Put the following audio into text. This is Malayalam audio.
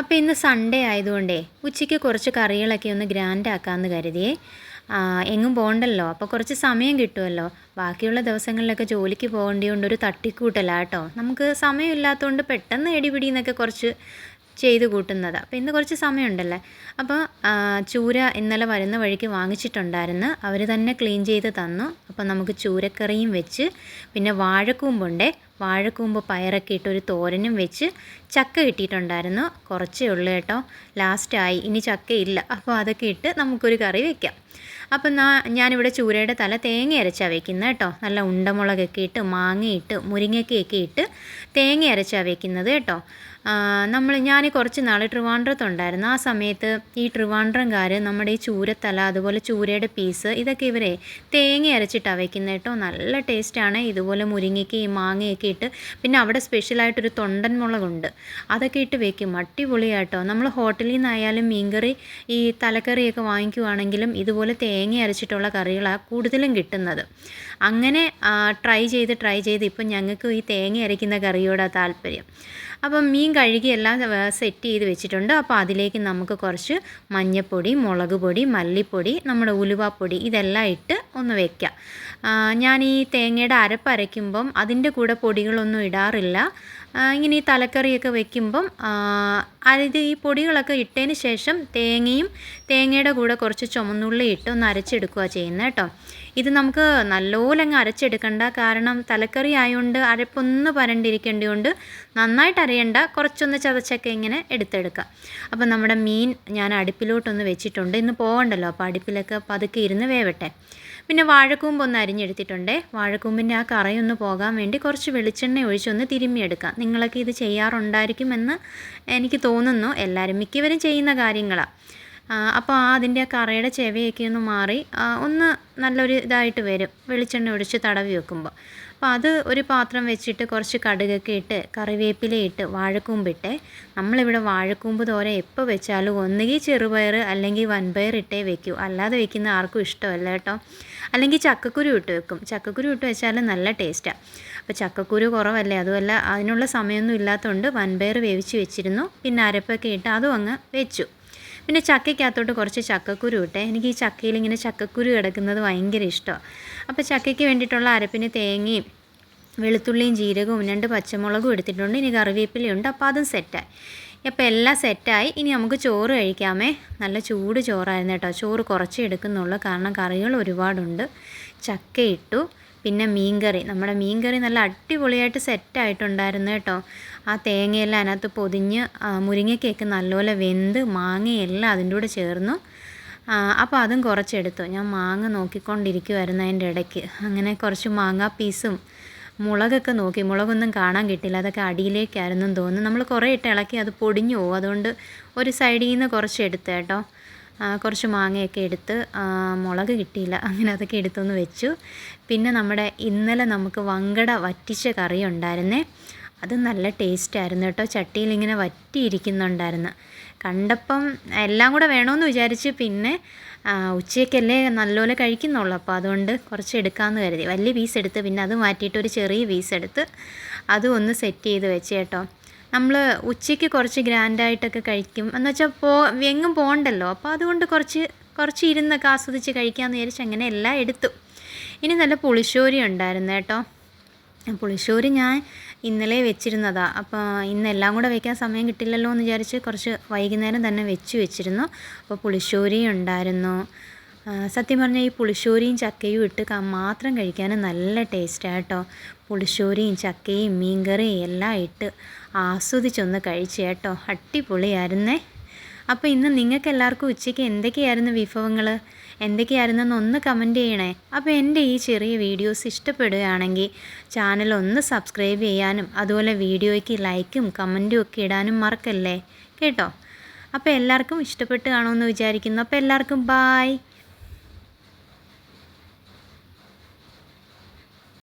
അപ്പോൾ ഇന്ന് സൺഡേ ആയതുകൊണ്ടേ ഉച്ചയ്ക്ക് കുറച്ച് കറികളൊക്കെ ഒന്ന് ഗ്രാൻഡ് ആക്കാമെന്ന് കരുതിയേ. എങ്ങും പോകണ്ടല്ലോ അപ്പോൾ കുറച്ച് സമയം കിട്ടുമല്ലോ ബാക്കിയുള്ള ദിവസങ്ങളിലൊക്കെ ജോലിക്ക് പോകേണ്ടതുകൊണ്ട് ഒരു തട്ടിക്കൂട്ടലാ കേട്ടോ നമുക്ക് സമയമില്ലാത്തതുകൊണ്ട് പെട്ടെന്ന് എടിപിടി എന്നൊക്കെ കുറച്ച് ചെയ്ത് കൂട്ടുന്നത്. അപ്പോൾ ഇന്ന് കുറച്ച് സമയമുണ്ടല്ലേ? അപ്പോൾ ചൂര ഇന്നലെ വരുന്ന വഴിക്ക് വാങ്ങിച്ചിട്ടുണ്ടായിരുന്നു. അവർ തന്നെ ക്ലീൻ ചെയ്ത് തന്നു. അപ്പോൾ നമുക്ക് ചൂരക്കറിയും വെച്ച് പിന്നെ വാഴക്കൂമ്പുണ്ടേ. വാഴക്കൂമ്പ് പയറൊക്കെ ഇട്ട് ഒരു തോരനും വെച്ച് ചക്ക കിട്ടിയിട്ടുണ്ടായിരുന്നു. കുറച്ചേ ഉള്ളൂ കേട്ടോ. ലാസ്റ്റായി ഇനി ചക്കയില്ല. അപ്പോൾ അതൊക്കെ ഇട്ട് നമുക്കൊരു കറി വെക്കാം. അപ്പം നാ ഞാനിവിടെ ചൂരയുടെ തല തേങ്ങ അരച്ചാണ് വെക്കുന്നത് കേട്ടോ. നല്ല ഉണ്ടമുളകൊക്കെ ഇട്ട് മാങ്ങയിട്ട് മുരിങ്ങയ്ക്കയൊക്കെ ഇട്ട് തേങ്ങ അരച്ചാണ് വെക്കുന്നത് കേട്ടോ. നമ്മൾ ഞാൻ കുറച്ച് നാൾ ട്രിവാൻഡ്രത്തുണ്ടായിരുന്നു. ആ സമയത്ത് ഈ ട്രിവാൻഡ്രംകാർ നമ്മുടെ ഈ ചൂരത്തല അതുപോലെ ചൂരയുടെ പീസ് ഇതൊക്കെ ഇവരെ തേങ്ങ അരച്ചിട്ടാണ് വെക്കുന്നത് കേട്ടോ. നല്ല ടേസ്റ്റാണ്. ഇതുപോലെ മുരിങ്ങയ്ക്കയും മാങ്ങയൊക്കെ ഇട്ട് പിന്നെ അവിടെ സ്പെഷ്യലായിട്ടൊരു തൊണ്ടൻ മുളകുണ്ട്. അതൊക്കെ ഇട്ട് വെക്കും. അടിപൊളിയാട്ടോ. നമ്മൾ ഹോട്ടലിൽ നിന്നായാലും മീൻകറി ഈ തലക്കറിയൊക്കെ വാങ്ങിക്കുവാണെങ്കിലും ഇതുപോലെ തേങ്ങ അരച്ചിട്ടുള്ള കറികളാണ് കൂടുതലും കിട്ടുന്നത്. അങ്ങനെ ട്രൈ ചെയ്ത് ട്രൈ ചെയ്ത് ഇപ്പം ഞങ്ങൾക്ക് ഈ തേങ്ങ അരയ്ക്കുന്ന കറിയോടാണ് താല്പര്യം. അപ്പം മീൻ കഴുകി എല്ലാം സെറ്റ് ചെയ്ത് വെച്ചിട്ടുണ്ട്. അപ്പോൾ അതിലേക്ക് നമുക്ക് കുറച്ച് മഞ്ഞൾപ്പൊടി മുളക് പൊടി മല്ലിപ്പൊടി നമ്മുടെ ഉലുവാപ്പൊടി ഇതെല്ലാം ഇട്ട് ഒന്ന് വെക്കാം. ഞാൻ ഈ തേങ്ങയുടെ അരപ്പ് അരയ്ക്കുമ്പം അതിന്റെ കൂടെ പൊടികളൊന്നും ഇടാറില്ല. ഇങ്ങനെ ഈ തലക്കറിയൊക്കെ വെക്കുമ്പം അത് ഈ പൊടികളൊക്കെ ഇട്ടതിന് ശേഷം തേങ്ങയും തേങ്ങയുടെ കൂടെ കുറച്ച് ചുമന്നുള്ളി ഇട്ട് ഒന്ന് അരച്ചെടുക്കുക ചെയ്യുന്നത് കേട്ടോ. ഇത് നമുക്ക് നല്ലപോലെ അങ്ങ് അരച്ചെടുക്കണ്ട. കാരണം തലക്കറി ആയതുകൊണ്ട് അരപ്പൊന്ന് പരണ്ടിരിക്കേണ്ടതുകൊണ്ട് നന്നായിട്ട് അരയണ്ട. കുറച്ചൊന്ന് ചതച്ചൊക്കെ ഇങ്ങനെ എടുത്തെടുക്കാം. അപ്പം നമ്മുടെ മീൻ ഞാൻ അടുപ്പിലോട്ടൊന്ന് വെച്ചിട്ടുണ്ട്. ഇന്ന് പോകണ്ടല്ലോ അപ്പോൾ അടുപ്പിലൊക്കെ പതുക്കെ ഇരുന്ന് വേവട്ടെ. പിന്നെ വാഴക്കൂമ്പ് ഒന്ന് അരിഞ്ഞെടുത്തിട്ടുണ്ടേ. വാഴക്കൂമ്പിന്റെ ആ കറയൊന്ന് പോകാൻ വേണ്ടി കുറച്ച് വെളിച്ചെണ്ണ ഒഴിച്ചൊന്ന് തിരുമ്മിയെടുക്കാം. നിങ്ങളൊക്കെ ഇത് ചെയ്യാറുണ്ടായിരിക്കുമെന്ന് എനിക്ക് തോന്നുന്നു. എല്ലാവരും മിക്കവരും ചെയ്യുന്ന കാര്യങ്ങളാണ് അപ്പോൾ ആ അതിന്റെ ആ കറയുടെ ചെവയൊക്കെ ഒന്ന് മാറി ഒന്ന് നല്ലൊരു ഇതായിട്ട് വരും. വെളിച്ചെണ്ണ ഒഴിച്ച് തടവി വെക്കുമ്പോൾ അപ്പോൾ അത് ഒരു പാത്രം വെച്ചിട്ട് കുറച്ച് കടുകൊക്കെ ഇട്ട് കറിവേപ്പില ഇട്ട് വാഴക്കൂമ്പിട്ടെ നമ്മളിവിടെ വാഴക്കൂമ്പ് തോര എപ്പോൾ വെച്ചാലും ഒന്നുകിൽ ചെറുപയർ അല്ലെങ്കിൽ വൻപയർ ഇട്ടേ വെക്കൂ. അല്ലാതെ വെക്കുന്ന ആർക്കും ഇഷ്ടമല്ല കേട്ടോ. അല്ലെങ്കിൽ ചക്കക്കുരു ഇട്ട് വെക്കും. ചക്കക്കുരു ഇട്ട് വെച്ചാൽ നല്ല ടേസ്റ്റാണ് അപ്പോൾ ചക്കക്കുരു കുറവല്ലേ? അതുമല്ല അതിനുള്ള സമയമൊന്നും ഇല്ലാത്തതുകൊണ്ട് വൻപയർ വേവിച്ച് വെച്ചിരുന്നു. പിന്നെ അരപ്പൊക്കെ ഇട്ട് അതും അങ്ങ് വെച്ചു. പിന്നെ ചക്കയ്ക്കകത്തോട്ട് കുറച്ച് ചക്കക്കുരു ഇട്ടെ. എനിക്ക് ഈ ചക്കയിൽ ഇങ്ങനെ ചക്കക്കുരു കിടക്കുന്നത് ഭയങ്കര ഇഷ്ടമാണ് അപ്പോൾ ചക്കയ്ക്ക് വേണ്ടിയിട്ടുള്ള അരപ്പിന് തേങ്ങയും വെളുത്തുള്ളിയും ജീരകവും രണ്ട് പച്ചമുളകും എടുത്തിട്ടുണ്ട്. ഇനി കറിവേപ്പിലയുണ്ട് അപ്പോൾ അതും സെറ്റായി. അപ്പോൾ എല്ലാം സെറ്റായി. ഇനി നമുക്ക് ചോറ് കഴിക്കാമേ. നല്ല ചൂട് ചോറായിരുന്നു കേട്ടോ. ചോറ് കുറച്ചേ എടുക്കുന്നുള്ളൂ. കാരണം കറികൾ ഒരുപാടുണ്ട്. ചക്ക ഇട്ടു പിന്നെ മീൻകറി. നമ്മുടെ മീൻകറി നല്ല അടിപൊളിയായിട്ട് സെറ്റായിട്ടുണ്ടായിരുന്നു കേട്ടോ. ആ തേങ്ങയെല്ലാം അതിനകത്ത് പൊതിഞ്ഞ് മുരിങ്ങയ്ക്കൊക്കെ നല്ലപോലെ വെന്ത് മാങ്ങയെല്ലാം അതിന്റെ കൂടെ ചേർന്നു. അപ്പോൾ അതും കുറച്ചെടുത്തു. ഞാൻ മാങ്ങ നോക്കിക്കൊണ്ടിരിക്കുമായിരുന്നു അതിന്റെ ഇടയ്ക്ക്. അങ്ങനെ കുറച്ച് മാങ്ങാ പീസും മുളകൊക്കെ നോക്കി. മുളകൊന്നും കാണാൻ കിട്ടില്ല. അതൊക്കെ അടിയിലേക്കായിരുന്നു തോന്നുന്നു. നമ്മൾ കുറേ ഇട്ട് ഇളക്കി അത് പൊടിഞ്ഞു പോകും. അതുകൊണ്ട് ഒരു സൈഡിൽ നിന്ന് കുറച്ച് കേട്ടോ. കുറച്ച് മാങ്ങയൊക്കെ എടുത്ത് മുളക് കിട്ടിയില്ല. അങ്ങനെ അതൊക്കെ എടുത്തൊന്ന് വെച്ചു. പിന്നെ നമ്മുടെ ഇന്നലെ നമുക്ക് വങ്കട വറ്റിച്ച കറി ഉണ്ടായിരുന്നേ. അത് നല്ല ടേസ്റ്റ് ആയിരുന്നു കേട്ടോ. ചട്ടിയിൽ ഇങ്ങനെ വറ്റിയിരിക്കുന്നുണ്ടായിരുന്നു. കണ്ടപ്പം എല്ലാം കൂടെ വേണമെന്ന് വിചാരിച്ച് പിന്നെ ഉച്ചയ്ക്കല്ലേ നല്ലപോലെ കഴിക്കുന്നുള്ളൂ. അപ്പോൾ അതുകൊണ്ട് കുറച്ച് എടുക്കാമെന്ന് കരുതി. വലിയ പീസ് എടുത്ത് പിന്നെ അത് മാറ്റിയിട്ട് ഒരു ചെറിയ പീസ് എടുത്ത് അതും ഒന്ന് സെറ്റ് ചെയ്ത് വെച്ച് കേട്ടോ. നമ്മൾ ഉച്ചയ്ക്ക് കുറച്ച് ഗ്രാൻഡായിട്ടൊക്കെ കഴിക്കും. എന്ന് വെച്ചാൽ പോ എങ്ങും പോകണ്ടല്ലോ അപ്പോൾ അതുകൊണ്ട് കുറച്ച് കുറച്ച് ഇരുന്നൊക്കെ ആസ്വദിച്ച് കഴിക്കാമെന്ന് വിചാരിച്ച് അങ്ങനെ എല്ലാം എടുത്തു. ഇനി നല്ല പുളിശ്ശോരി ഉണ്ടായിരുന്നു കേട്ടോ. പുളിശ്ശോരി ഞാൻ ഇന്നലെ വെച്ചിരുന്നതാണ് അപ്പോൾ ഇന്ന് എല്ലാം കൂടെ വെക്കാൻ സമയം കിട്ടില്ലല്ലോ എന്ന് വിചാരിച്ച് കുറച്ച് വൈകുന്നേരം തന്നെ വെച്ച് വെച്ചിരുന്നു. അപ്പോൾ പുളിശ്ശോരി ഉണ്ടായിരുന്നു. സത്യം പറഞ്ഞാൽ ഈ പുളിശ്ശോരിയും ചക്കയും ഇട്ട് മാത്രം കഴിക്കാൻ നല്ല ടേസ്റ്റാണ് കേട്ടോ. പുളിശ്ശേരിയും ചക്കയും മീൻകറിയും എല്ലാം ഇട്ട്. ആസ്വദിച്ചൊന്ന് കഴിച്ചു കേട്ടോ. അടിപൊളിയായിരുന്നേ. അപ്പോൾ ഇന്ന് നിങ്ങൾക്ക് എല്ലാവർക്കും ഉച്ചയ്ക്ക് എന്തൊക്കെയായിരുന്നു വിഭവങ്ങൾ എന്തൊക്കെയായിരുന്നെന്ന് ഒന്ന് കമന്റ് ചെയ്യണേ. അപ്പോൾ എന്റെ ഈ ചെറിയ വീഡിയോസ് ഇഷ്ടപ്പെടുകയാണെങ്കിൽ ചാനൽ ഒന്ന് സബ്സ്ക്രൈബ് ചെയ്യാനും അതുപോലെ വീഡിയോയ്ക്ക് ലൈക്കും കമന്റും ഒക്കെ ഇടാനും മറക്കല്ലേ? കേട്ടോ. അപ്പോൾ എല്ലാവർക്കും ഇഷ്ടപ്പെട്ട് കാണുമെന്ന് വിചാരിക്കുന്നു. അപ്പോൾ എല്ലാവർക്കും ബായ്.